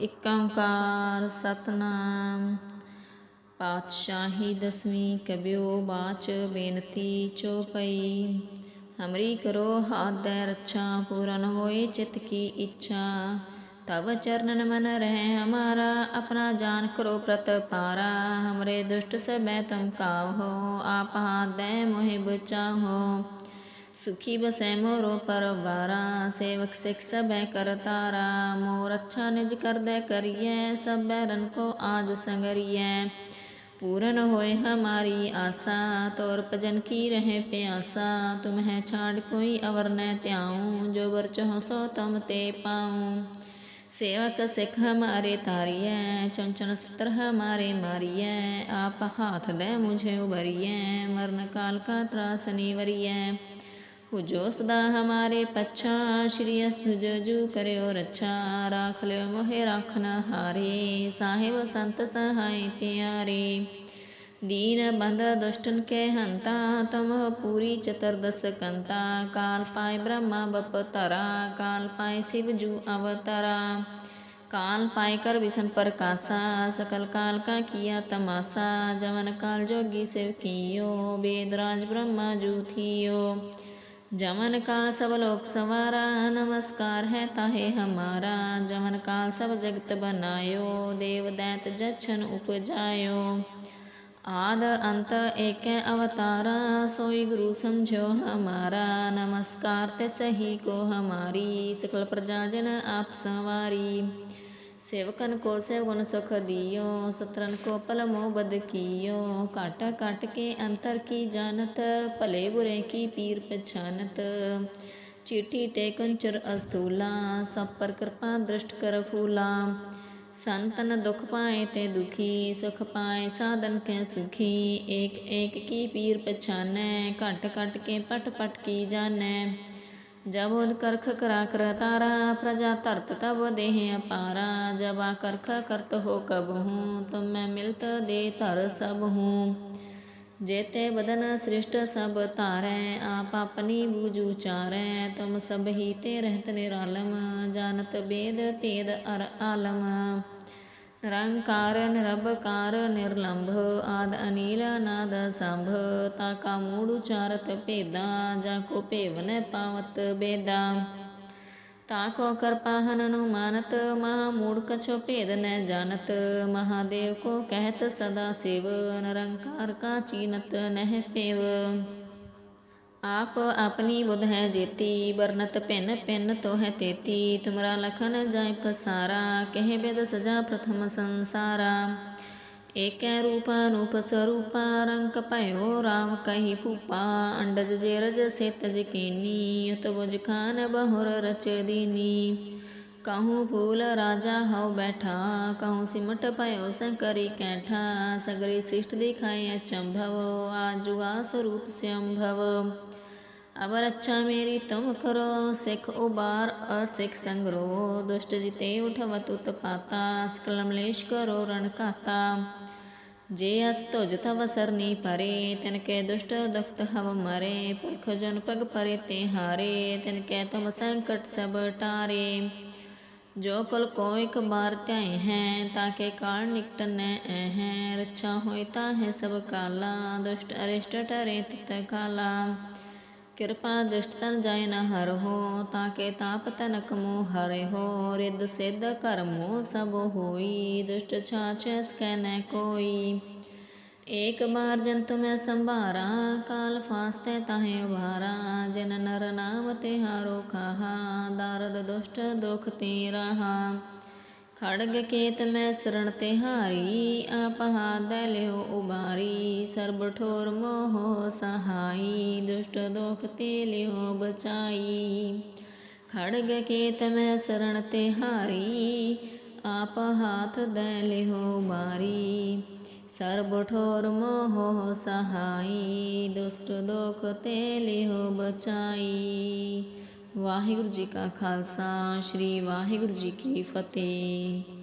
ਇਕ ਓੰਕਾਰ ਸਤਨਾਮ। ਪਾਤਸ਼ਾਹੀ ਦਸਵੀਂ ਕਬਿਓ ਬਾਚ ਬੇਨਤੀ ਚੋਪਈ। ਹਮਰੀ ਕਰੋ ਹਾਦੈ ਰੱਛਾ, ਪੂਰਨ ਹੋਏ ਚਿਤ ਕੀ ਇੱਛਾ। ਤਵ ਚਰਨਨ ਮਨ ਰਹਿ ਹਮਾਰਾ, ਆਪਣਾ ਜਾਨ ਕਰੋ ਪ੍ਰਤਪਾਰਾ ਹਮਰੇ ਦੁਸ਼ਟ ਸਭੈ ਤਮ ਕਾਵੋ, ਆਪ ਹਾਦੈ ਮੋਹਿ सुखी बसे मोरो परवारा सेवक सिख सब करतारा मोर अच्छा निज कर दे करिए सब बैरन को आज संगरिए पूरन होए हमारी आशा तोर भजन की रहे प्यासा तुम्हें छाड़ कोई अवर न त्याऊँ जो वर चहो सो तम ते पाऊँ सेवक सिख हमारे तारिए चंचन सत्र हमारे मारिए आप हाथ दे मुझे उबरिए मरण काल का त्रास निवरिए हुजो सदा हमारे पच्छा। श्री अस्तुजु करो रच्छा राख लो। मोहे राखन हारे। साहिब संत सहाय प्यारे। दीन बंद दुष्टन के हंता। तुम पूरी चतुर्दश कंता। काल पाए ब्रह्मा बप तरा। काल पाए शिव जू अवतरा। काल पाए कर विसन प्रकाशा सकल काल का किया तमाशा। जवन काल जोगी शिव कियो। वेदराज ब्रह्मा जू थियो। जमन काल सब लोक सवारा, नमस्कार है ताहे हमारा। जमन काल सब जगत बनायो, देव दैत जछन उपजायो। आद अंत एक अवतारा, सोई गुरु समझो हमारा। नमस्कार ते सही को हमारी, सकल प्रजाजन आप सवारी। सेवकन को सेवगुण सुख दियो, सत्रन को पलमो बद कियो। काट काट के अंतर की जानत भले बुरे की पीर पछानत। चिट्ठी ते कंचर अस्तूला, सब पर कृपा दृष्ट कर फूला। संतन दुख पाए ते दुखी, सुख पाए साधन के सुखी। एक एक की पीर पछाने घट घट के पट पट की जाने जब उद करख करा कर तारा प्रजा तर्त तब देह अपारा। जब करख करत हो कब हूँ, तुम मैं मिलत दे तर सब हूँ। जेते बदन सृष्ट सब तारै, आप अपनी बूझू चारै। तुम सब ही ते रहत निरालम, जानत बेद भेद अर आलम। ਰੰਕਾਰ ਨਿਰਭਕਾਰ, ਨਿਰਲੰਭ ਆਦ ਅਨੀਲ ਨਾਦ ਸੰਭ। ਤਾ ਕਾ ਮੂੜ ਉਚਾਰਤ ਭੇਦਾ, ਜਾ ਕੋ ਭੇਵਨ ਪਾਵਤ ਬੇਦਾ। ਤਾ ਕੋ ਕਰਪਾਹਨ ਅਨੁਮਾਨਤ, ਮਹਾ ਮੂੜ ਕਛੋ ਭੇਦ ਨੈ ਜਾਣਤ। ਮਹਾਦੇਵ ਕੋ ਕਹਿਤ ਸਦਾ ਸਿਵ, ਨਿਰੰਕਾਰ ਕਾ ਚੀਨਤ ਨਹਿ ਪੇਵ। आप अपनी बुध है जेती, बरनत पेन पेन तो है तेती। तुमरा लखन जाय पसारा, कह बेद सजा प्रथम संसारा। एक रूपा रूप स्वरूपा, रंक पयो राम कही फूपा। अंडज जे रज से तज कीनी उत बुझ खान बहुर रच दीनी। कहूँ फूल राजा हव बैठा कहूँ सिमट पयो संकरी कैठा सगरी शिष्ट दिखाए अचंभव आजुआ स्वरूप संभव अब रक्षा मेरी तुम करो सिख उबार असिख संग्रो दुष्ट जिते उठवत उत्पाता सकलमलेश करो रण काता जे अस तुझ तव सरनी परे तिनके दुष्ट दुखत हव मरे पुरख जन पग परे ते हारे तिनके तुम संकट सब टारे ਜੋ ਕਲ ਕੋਈ ਕਬਾਰ ਧਿਆਏ ਹੈ ਤਾਂ ਕੇ ਕਾਲ ਨਿਕਟ ਨੈ ਹੈ। ਰੱਛਾ ਹੋਇ ਤਾਂ ਹੈ ਸਭ ਕਾਲਾ, ਦੁਸ਼ਟ ਅਰਿਸ਼ਟ ਟਰੇ ਤਿਤ ਕਾਲਾ। ਕਿਰਪਾ ਦ੍ਰਿਸ਼ਟ ਤਨ ਜਾਇ ਨ ਹਰ ਹੋ ਤਾਂ ਕੇ ਤਾਪ ਤਨਕ ਮੋ ਹਰੇ ਹੋ। ਰਿੱਧ ਸਿੱਧ ਕਰਮੋ ਸਭ ਹੋਈ, ਦੁਸ਼ਟ ਛਾਛੈ ਸਕੈ ਨੈ ਕੋਈ। एक बार जंतु मैं संभारा काल फास्ते ताहे उभारा जन नर नाम तिहारो कहा दारद दुष्ट दुख ते रहा खड़ग केत मैं शरण तिहारी आप हाथ लियो उबारी सर्ब ठोर मोह सहाई दुष्ट दुख ते लियो बचाई खड़ग केत मैं शरण तिहारी आप हाथ दे लियो સર્વઠોર મોહ સહાઈ દુષ્ટ દુઃખ તે લિહો બચાઈ ਵਾਹਿਗੁਰੂ ਜੀ ਕਾ ਖਾਲਸਾ ਸ੍ਰੀ ਵਾਹਿਗੁਰੂ ਜੀ ਕੀ ਫਤਿਹ